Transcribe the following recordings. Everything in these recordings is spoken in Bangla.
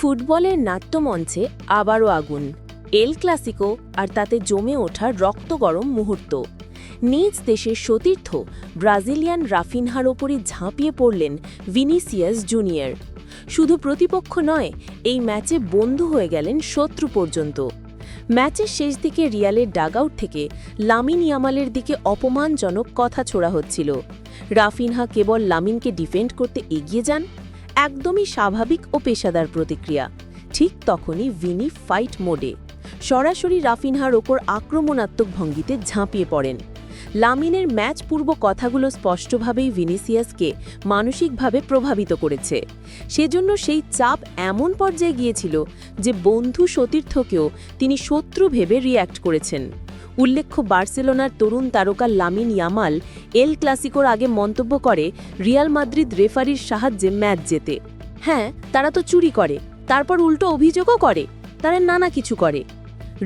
ফুটবলের নাট্যমঞ্চে আবারও আগুন। এল ক্লাসিকো আর তাতে জমে ওঠা রক্তগরম মুহূর্ত। নিজ দেশের সতীর্থ ব্রাজিলিয়ান রাফিনহার ওপরই ঝাঁপিয়ে পড়লেন ভিনিসিয়াস জুনিয়র। শুধু প্রতিপক্ষ নয়, এই ম্যাচে বন্ধু হয়ে গেলেন শত্রু পর্যন্ত। ম্যাচের শেষ দিকে রিয়ালের ডাগআউট থেকে লামিন ইয়ামালের দিকে অপমানজনক কথা ছোড়া হচ্ছিল। রাফিনহা কেবল লামিনকে ডিফেন্ড করতে এগিয়ে যান একদমই স্বাভাবিক ও পেশাদার প্রতিক্রিয়া। ঠিক তখনই ভিনি ফাইট মোডে, সরাসরি রাফিনহার ওপর আক্রমণাত্মক ভঙ্গিতে ঝাঁপিয়ে পড়েন। লামিনের ম্যাচ পূর্ব কথাগুলো স্পষ্টভাবেই ভিনিসিয়াসকে মানসিকভাবে প্রভাবিত করেছে। সেজন্য সেই চাপ এমন পর্যায়ে গিয়েছিল যে বন্ধু সতীর্থকেও তিনি শত্রু ভেবে রিয়্যাক্ট করেছেন। উল্লেখ্য বার্সেলোনার তরুণ তারকা লামিন ইয়ামাল এল ক্লাসিকোর আগে মন্তব্য করে রিয়াল মাদ্রিদ রেফারির সাহায্যে ম্যাচ জেতে। হ্যাঁ তারা তো চুরি করে। তারপর উল্টো অভিযোগও করে। তারা নানা কিছু করে।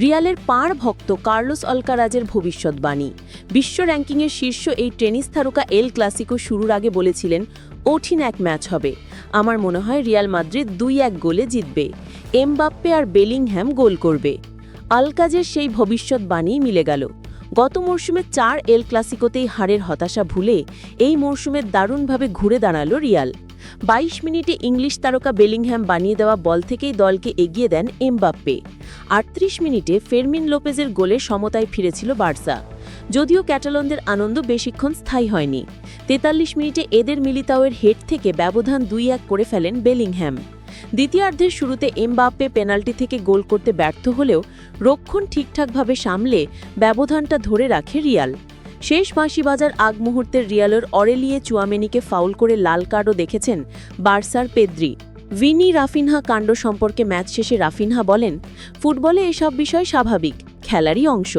রিয়ালের পাঁড় ভক্ত কার্লোস অলকারাজের ভবিষ্যৎবাণী বিশ্ব র্যাঙ্কিংয়ের শীর্ষ এই টেনিস তারকা এল ক্লাসিকো শুরুর আগে বলেছিলেন, কঠিন এক ম্যাচ হবে। আমার মনে হয় রিয়াল মাদ্রিদ দুই এক গোলে জিতবে। এমবাপ্পে আর বেলিংহ্যাম গোল করবে। আলকাজের সেই ভবিষ্যৎবাণী মিলে গেল। গত মরশুমে চার এল ক্লাসিকোতেই হারের হতাশা ভুলে এই মরশুমে দারুণভাবে ঘুরে দাঁড়াল রিয়াল। ২২ মিনিটে ইংলিশ তারকা বেলিংহ্যাম বানিয়ে দেওয়া বল থেকেই দলকে এগিয়ে দেন এমবাপ্পে। আটত্রিশ মিনিটে ফেরমিন লোপেজের গোলে সমতায় ফিরেছিল বার্সা। যদিও ক্যাটালনদের আনন্দ বেশিক্ষণ স্থায়ী হয়নি। তেতাল্লিশ মিনিটে এদের মিলিতাওয়ের হেড থেকে ব্যবধান দুই এক করে ফেলেন বেলিংহ্যাম দ্বিতীয়ার্ধের শুরুতে এমবাপ্পে পেনাল্টি থেকে গোল করতে ব্যর্থ হলেও রক্ষণ ঠিকঠাকভাবে সামলে ব্যবধানটা ধরে রাখে রিয়াল। শেষ বাঁশি বাজার আগ মুহূর্তের রিয়ালের অরেলিয়ে চুয়ামেনিকে ফাউল করে লাল কার্ডও দেখেছেন বার্সার পেদ্রি। ভিনি রাফিনহা কাণ্ড সম্পর্কে ম্যাচ শেষে রাফিনহা বলেন, ফুটবলে এসব বিষয় স্বাভাবিক। খেলারই অংশ।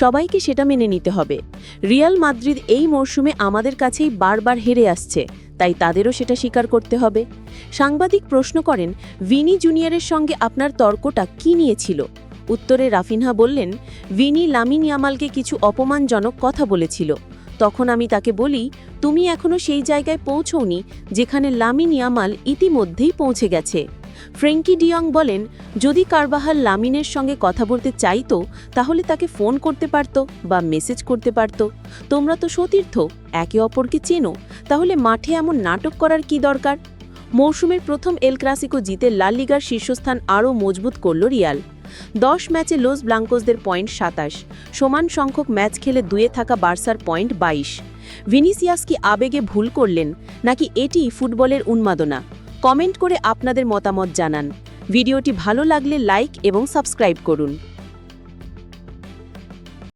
সবাইকে সেটা মেনে নিতে হবে। রিয়াল মাদ্রিদ এই মরশুমে আমাদের কাছেই বারবার হেরে আসছে, তাই তাদেরও সেটা স্বীকার করতে হবে। সাংবাদিক প্রশ্ন করেন, ভিনি জুনিয়রের সঙ্গে আপনার তর্কটা কি নিয়েছিল? উত্তরে রাফিনহা বললেন, ভিনি লামিন ইয়ামালকে কিছু অপমানজনক কথা বলেছিল। তখন আমি তাকে বলি, তুমি এখনও সেই জায়গায় পৌঁছওনি যেখানে লামিন ইয়ামাল ইতিমধ্যেই পৌঁছে গেছে। ফ্রেঙ্কি ডিয়ং বলেন, যদি কারবাহাল লামিনের সঙ্গে কথা বলতে চাইতো, তাহলে তাকে ফোন করতে পারত বা মেসেজ করতে পারত। তোমরা তো সতীর্থ, একে অপরকে চেনো, তাহলে মাঠে এমন নাটক করার কি দরকার? মৌসুমের প্রথম এল ক্লাসিকো জিতে লা লিগার শীর্ষস্থান আরও মজবুত করল রিয়াল। দশ ম্যাচে লোস ব্লাঙ্কোসদের পয়েন্ট সাতাশ, সমান সংখ্যক ম্যাচ খেলে দুয়ে থাকা বার্সার পয়েন্ট বাইশ। ভিনিসিয়াস কি আবেগে ভুল করলেন, নাকি এটি ফুটবলের উন্মাদনা? কমেন্ট করে আপনাদের মতামত জানান। ভিডিওটি ভালো লাগলে লাইক এবং সাবস্ক্রাইব করুন।